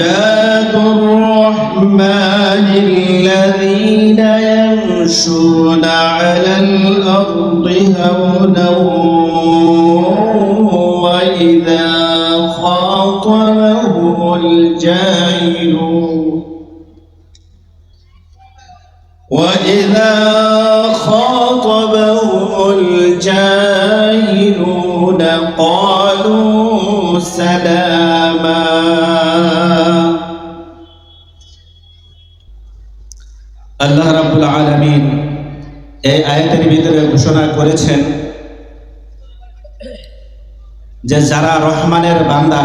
عباد الرحمن الذين يمشون على الأرض هونا وإذا خاطبهم الجاهلون وإذا خاطبهم الجاهلون قالوا سلاما আলামিন। এই আয়াতের ভিতরে ঘোষণা করেছেন যে যারা রহমানের বান্দা,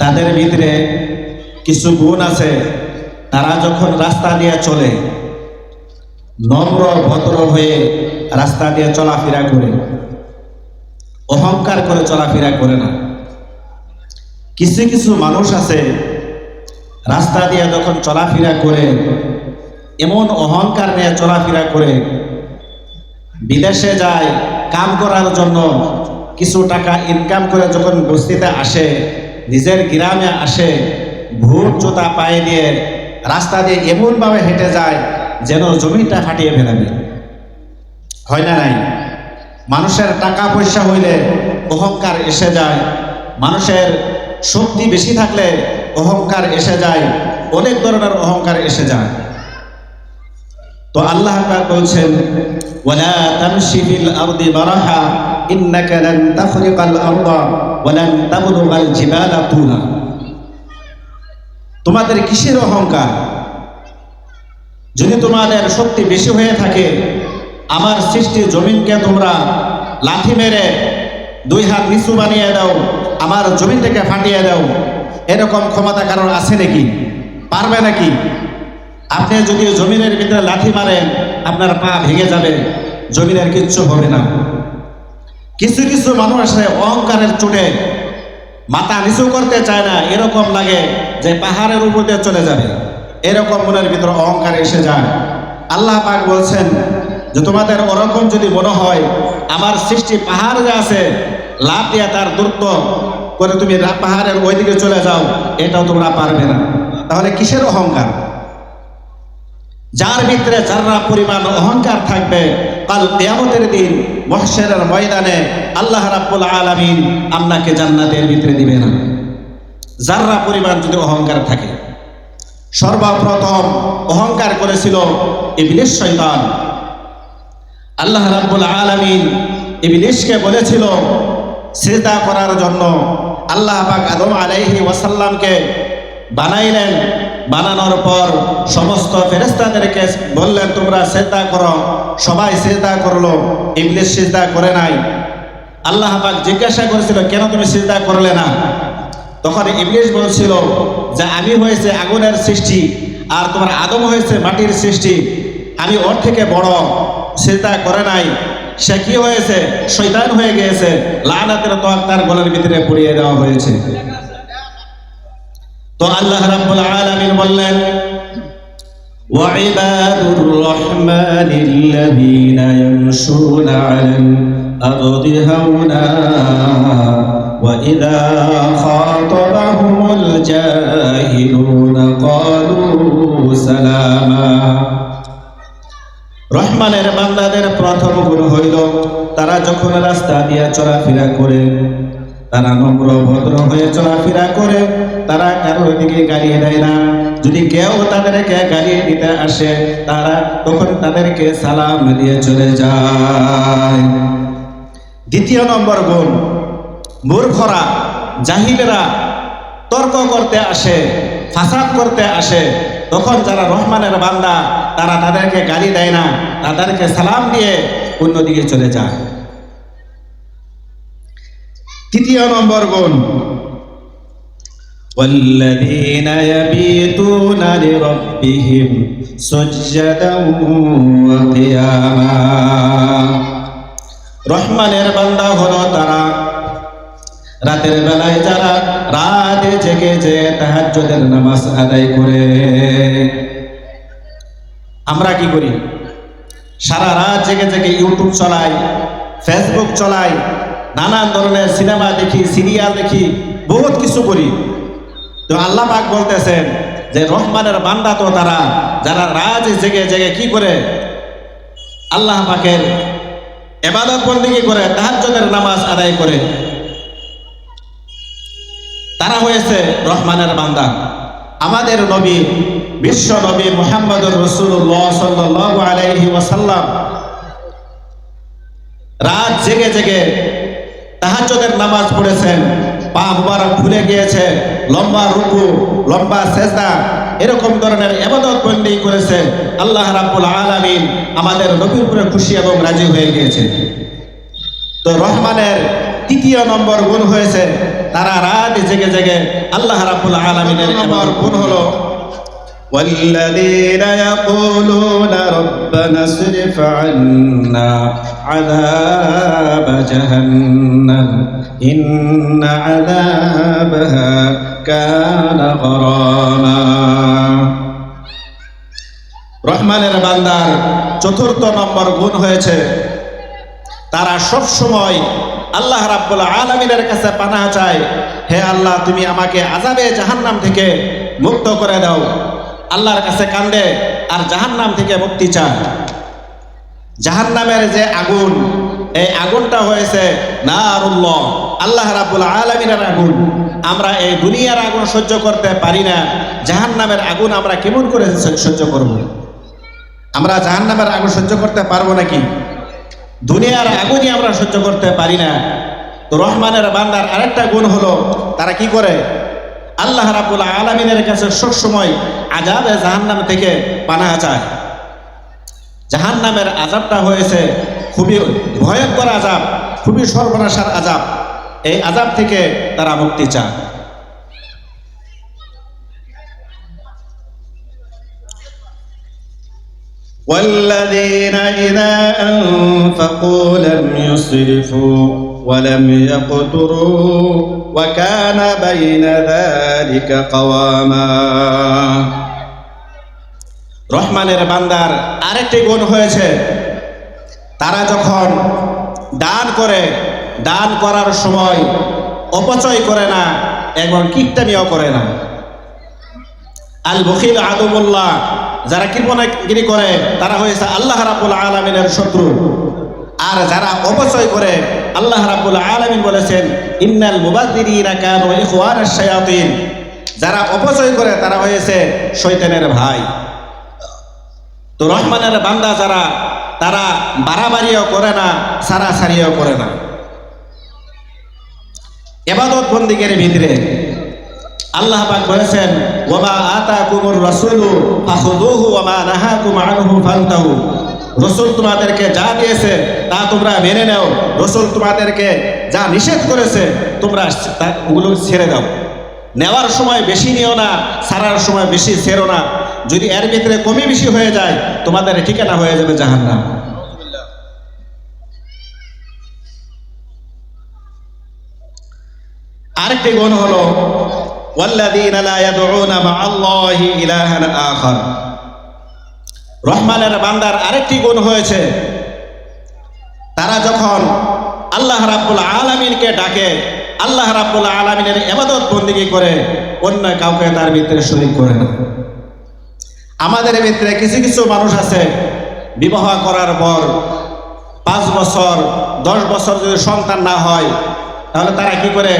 তাদের ভিতরে কিছু গুণ আছে। তারা যখন রাস্তা দিয়ে চলে, নম্র ভদ্র হয়ে রাস্তা দিয়ে চলাফেরা করে, অহংকার করে চলাফেরা করে না। কিছু কিছু মানুষ আছে, রাস্তা দিয়ে যখন চলাফেরা করে এমন অহংকার নিয়ে চলাফেরা করে বিদেশে যায়, কাম করার জন্য কিছু টাকা ইনকাম করে যখন বস্তিতে আসে, নিজের গ্রামে আসে ভুট জোতা পায়ে দিয়ে রাস্তা দিয়ে এমনভাবে হেঁটে যায় যেন জমিটা ফাটিয়ে ফেলাবে। হয় না নাই? মানুষের টাকা পয়সা হইলে অহংকার এসে যায়। মানুষের শক্তি বেশি থাকলে অহংকার এসে যায়। অনেক ধরনের অহংকার এসে যায়। তো আল্লাহ পাক বলছেন, ওয়ালা তামশি ফিল আরদি মারাহা ইন্নাকা লান তাখরিকাল জিবালা তুলা। তোমাদের কিসের অহংকার? যদি তোমাদের শক্তি বেশি হয়ে থাকে, আমার সৃষ্টি জমিনকে তোমরা লাথি মেরে দুই হাত নিচু বানিয়ে দাও, আমার জমিনটাকে ফাটিয়ে দাও। এরকম ক্ষমতা কারণ আছে নাকি? পারবে নাকি? আপনি যদি জমিনের ভিতরে লাঠি মারেন, আপনার পা ভেঙে যাবে, জমিনের কিচ্ছু হবে না। কিছু কিছু মানুষ অহংকারের চোটে মাথা নিচু করতে চায় না, এরকম লাগে যে পাহাড়ের উপর দিয়ে চলে যাবে। এরকম মনের ভিতরে অহংকার এসে যায়। আল্লাহ পাক বলছেন যে, তোমাদের ওরকম যদি মনে হয়, আমার সৃষ্টি পাহাড় যে আছে লাভ দিয়ে তার দূরত্ব করে তুমি পাহাড়ের ওইদিকে চলে যাও, এটাও তোমরা পারবে না। তাহলে কিসের অহংকার? যার ভিতরে যারা পরিমাণ অহংকার থাকবে, কাল কেয়ামতের দিন মহসেরের ময়দানে আল্লাহ রাব্বুল আলামিন আপনাকে জান্নাতের ভিতরে দিবে না। যারা পরিমাণ যদি অহংকার থাকে, সর্বপ্রথম অহংকার করেছিল ইবলিশ শয়তান। আল্লাহ রাব্বুল আলামিন ইবলিশকে বলেছিল, সিজদা করার জন্য আল্লাহ পাক আদম আলাইহি ওয়াসাল্লামকে বানাইলেন। বানানোর পর সমস্ত ফেরেস্তাদেরকে বললেন, তোমরা সেজদা করো, সবাই সেজদা করল ইংলিশ সিজদা করে নাই। আল্লাহ পাক জিজ্ঞাসা করেছিল, কেন তুমি সিজদা করলে না? তখন ইংলিশ বলছিল, যে আমি হয়েছে আগুনের সৃষ্টি, আর তোমার আদম হয়েছে মাটির সৃষ্টি। আমি ওর থেকে বড় সেটা করে নাই। সে কি হয়েছে? শৈতান হয়ে গিয়েছে। লানাতের তো তার গলের ভিতরে পড়িয়ে দেওয়া হয়েছে। তো আল্লাহ রাব্বুল আলামিন বললেন وعباد الرحمن الذين يمشون على الأرض هونا وإذا خاطبهم الجاهلون قالوا سلاما রহমানের বান্দাদের প্রথম গুণ হইল তারা যখন রাস্তা দিয়ে চলাফেরা করে তারা নম্র ভদ্র হয়ে চলাফেরা করে তারা কারোর দিকে গালিয়ে দেয় না। যদি কেউ তাদেরকে গালিয়ে দিতে আসে, তারা তখন তাদেরকে সালাম দিয়ে চলে যায়। দ্বিতীয় নম্বর গুণ, মূর্খরা, জাহিলেরা তর্ক করতে আসে, ফাসাদ করতে আসে। তখন যারা রহমানের বান্দা, তারা তাদেরকে গালি দেয় না, তাদেরকে সালাম দিয়ে অন্যদিকে চলে যায়। তৃতীয় নম্বর গুণ والذين يبيتون لربهم سجدا وقياما রহমানের বান্দা হলো তারা রাতের বেলায় যারা রাতে জেগে যে তাহাজ্জুদের নামাজ আদায় করে আমরা কি করি সারা রাত জেগে জেগে ইউটিউব চলাই ফেসবুক চলাই নানান ধরনের সিনেমা দেখি সিরিয়াল দেখি বহুত কিছু করি তো আল্লাহ পাক বলতেছেন যে রহমানের বান্দা তো তারা, যারা রাজ জেগে জেগে কি করে? আল্লাহ পাকের এবাদত বন্দিগি করে, তাহাজ্জুদের নামাজ আদায় করে। তারা হয়েছে রহমানের বান্দা। আমাদের নবী, বিশ্ব নবী মোহাম্মদ রসুল্লাহ সাল্লাহ আলাইহি ওয়াসাল্লাম রাত জেগে জেগে তাহাজ্জুদের নামাজ পড়েছেন, পা মুবারক ফুলে গিয়েছে। লম্বা রুকু, লম্বা সেজদা, এরকম ধরনের এবাদত বন্দি করেছে আল্লাহ রাব্বুল আলামিন আমাদের নবীর উপরে খুশি এবং রাজি হয়ে গিয়েছে। তো রহমানের তৃতীয় নম্বর গুণ হয়েছে, তারা রাত জেগে জেগে আল্লাহ রাব্বুল আলামিনের নম্বর গুণ হলো والذين يقولون ربنا اصرف عنا عذاب جهنم إن عذابها كان غراما রহমানের বান্দার চতুর্থ নম্বর গুণ হয়েছে তারা সব সময় আল্লাহ রাব্বুল আলামিনের কাছে পানা চায় হে আল্লাহ তুমি আমাকে আজাবে জাহান্নাম থেকে মুক্ত করে দাও আল্লাহর কাছে কান্দে আর জাহান্নাম থেকে মুক্তি চায়। জাহান্নামের যে আগুন, এই আগুনটা হয়েছে নারুল্লাহ, আল্লাহ রাব্বুল আলামিনের আগুন। আমরা এই দুনিয়ার আগুন সহ্য করতে পারি না, জাহান্নামের আগুন আমরা কেমন করে সহ্য করব? আমরা জাহান্নামের আগুন সহ্য করতে পারব নাকি? দুনিয়ার আগুনই আমরা সহ্য করতে পারি না। রহমানের বান্দার আরেকটা গুণ হলো, তারা কি করে? আল্লাহ রাবুল আলমিনের কাছে সবসময় আজাবে জাহান্নাম থেকে পানা চায় জাহান্নামের আজাবটা হয়েছে খুবই ভয়ঙ্কর আজাব খুবই সর্বনাশার আজাব এই আজাব থেকে তারা মুক্তি চায় والذين إذا أنفقوا لم يسرفوا ولم يقتروا وكان بين ذلك قواما রহমানের বান্দার আরেকটি গুণ হয়েছে তারা যখন দান করে দান করার সময় অপচয় করে না এবং কীর্তানিও করে না আল বখিল আদমুল্লাহ যারা কৃপণাগিরি করে তারা হয়েছে আল্লাহ রাবুল আলমিনের শত্রু আর যারা অপচয় করে, আল্লাহ রাবুল আলমিন বলেছেন, ইন্নাল শায়াতিন। যারা অপচয় করে, তারা হয়েছে শৈতানের ভাই। তো রহমানের বান্দা যারা, তারা বাড়াবাড়িও করে না, সারাসারিও করে না। এবাদত বন্দিগের ভিতরে আল্লাহ পাক বলেছেন ওমা আতাকুমুর রাসূলু ফাখুযুহু ওয়া মা নাহাকুম আনহু ফান্তাহু। রসুল তোমাদেরকে যা দিয়েছে, তা তোমরা মেনে নাও। রসুল তোমাদেরকে যা নিষেধ করেছে, তোমরা ওগুলো ছেড়ে দাও। নেওয়ার সময় বেশি নিও না, সারার সময় বেশি ছেড়ো না। যদি এর ভিতরে কমই বেশি হয়ে যায়, তোমাদের ঠিকানা হয়ে যাবে জাহান্নাম। আরেকটি গুণ হলো, ওয়াল্লাযীনা রহমানের বান্দার আরেকটি গুণ হয়েছে। তারা যখন আল্লাহ রাব্বুল আলামিনকে ডাকে, আল্লাহ রাব্বুল আলামিনের এবাদত বন্দিগি করে, অন্য কাউকে তার ভিতরে শরীক করে না। আমাদের ভিতরে কিছু কিছু মানুষ আছে, বিবাহ করার পর পাঁচ বছর, দশ বছর যদি সন্তান না হয়, তাহলে তারা কি করে?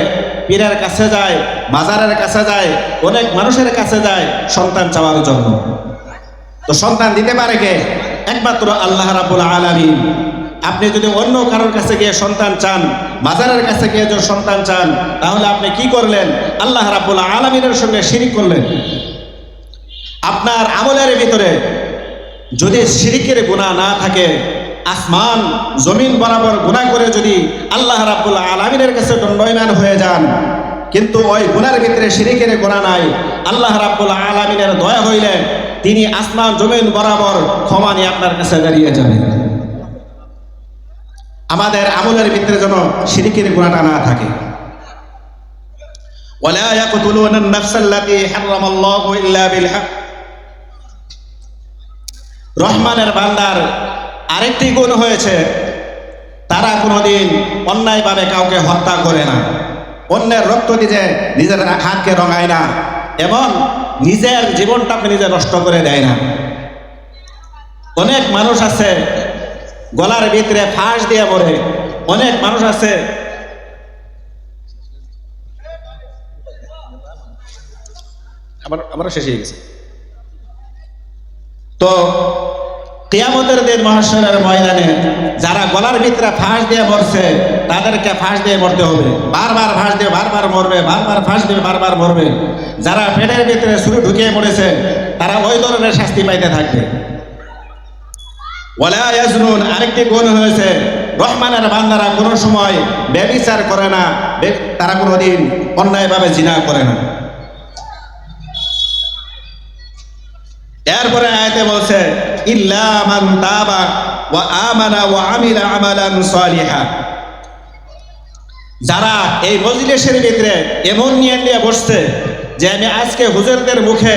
পীরের কাছে যায়, মাজারের কাছে যায়, অনেক মানুষের কাছে যায় সন্তান চাওয়ার জন্য। তো সন্তান দিতে পারে কে? একমাত্র আল্লাহ রাবুল আলামিন। আপনি যদি অন্য কারোর কাছে গিয়ে সন্তান চান, মাজারের কাছে গিয়ে যদি সন্তান চান, তাহলে আপনি কি করলেন? আল্লাহ রাবুল আলমিনের সঙ্গে শিরিক করলেন। আপনার আমলের ভিতরে যদি শিরিকের গুণা না থাকে, আসমান, জমিন বরাবর গুণা করে যদি আল্লাহ রাব্বুল আলমিনের কাছে দণ্ডয়মান হয়ে যান, কিন্তু ওই গুণার ভিতরে শিরিকের গুণা নাই, আল্লাহ রাব্বুল আলমিনের দয়া হইলে তিনি আসমান জমিন বরাবর ক্ষমা নিয়ে আপনার কাছে দাঁড়িয়ে যাবেন আমাদের আমলের ভিতরে যেন শিরিকের গুণাটা না থাকে ولا يقتلون النفس التي حرم الله إلا بالحق রহমানের বান্দার আরেকটি গুণ হয়েছে তারা কোনোদিন অন্যায়ভাবে কাউকে হত্যা করে না অন্যের রক্ত দিয়ে নিজের হাতকে রঙায় না এবং নিজের জীবনটাকে নিজে নষ্ট করে দেয় না। অনেক মানুষ আছে গলার ভিতরে ফাঁস দিয়ে মরে। অনেক মানুষ আছে আমার আমার শেষ হয়ে গেছে। তো কিয়ামতের দিন মহাশয়ের ময়দানে যারা গলার ভিতরে ফাঁস দিয়ে মরছে, তাদেরকে ফাঁস দিয়ে মরতে হবে। বারবার ফাঁস দিয়ে বারবার মরবে, বারবার ফাঁস দিয়ে বারবার মরবে। যারা পেটের ভিতরে শুরু ঢুকিয়ে মরেছে তারা ওই ধরনের শাস্তি পাইতে থাকবে। ইয়াজনুন, আরেকটি গুণ হয়েছে, রহমানের বান্দারা কোনো সময় ব্যবিচার করে না তারা কোনোদিন অন্যায়ভাবে জিনা করে না। এরপরে আয়তে বলছে ইল্লা মান তাবা ওয়া ওয়া আমিলা আমালান সালিহা। যারা এই মজলিসের ভিতরে এমন নিয়ে নিয়ে বসছে যে আমি আজকে হুজুরদের মুখে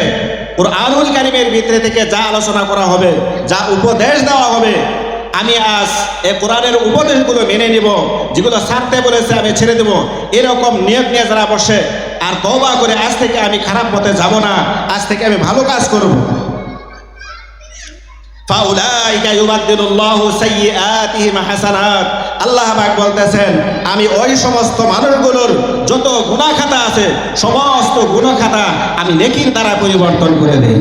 আনুল কারিমের ভিতরে থেকে যা আলোচনা করা হবে, যা উপদেশ দেওয়া হবে, আমি আজ এই কোরআনের উপদেশগুলো মেনে নিব, যেগুলো ছাড়তে বলেছে আমি ছেড়ে দেব, এরকম নিয়ত নিয়ে যারা বসে, আর তওবা করে আজ থেকে আমি খারাপ পথে যাব না, আজ থেকে আমি ভালো কাজ করব। আল্লাহ বলতেছেন, আমি ওই সমস্ত মানুষগুলোর যত গুনাহ খাতা আছে, সমস্ত গুনাহ খাতা আমি নেকির দ্বারা পরিবর্তন করে দেই।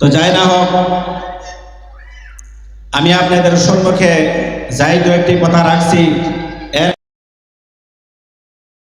তো যাই না হোক, আমি আপনাদের সম্মুখে যাই দু একটি কথা রাখছি।